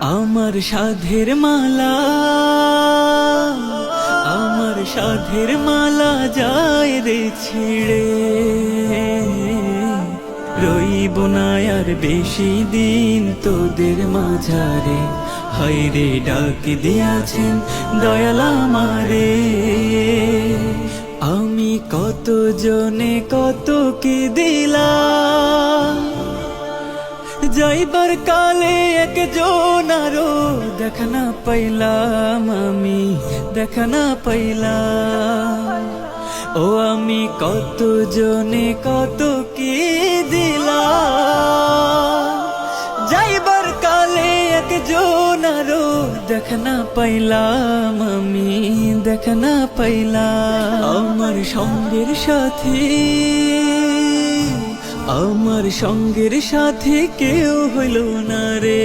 আমার সাধের মালা, আমার সাধের মালা যায় রে ছিড়ে। রইব না আর বেশি দিন তোদের মাঝারে। হাইরে ডাক দিয়াছেন দয়ালা আমারে। আমি কত জনে কত কি দিলা যাইবার কালে আরও দেখা না পাইলাম আমি দেখা না পাইলাম। ও আমি কত জনে কত কি দিলাম। যাইবার কালে একজন আরও দেখা না পাইলাম আমি দেখা না পাইলাম। আমার সঙ্গের সাথে, আমার সঙ্গের সাথে কেউ হইল না রে।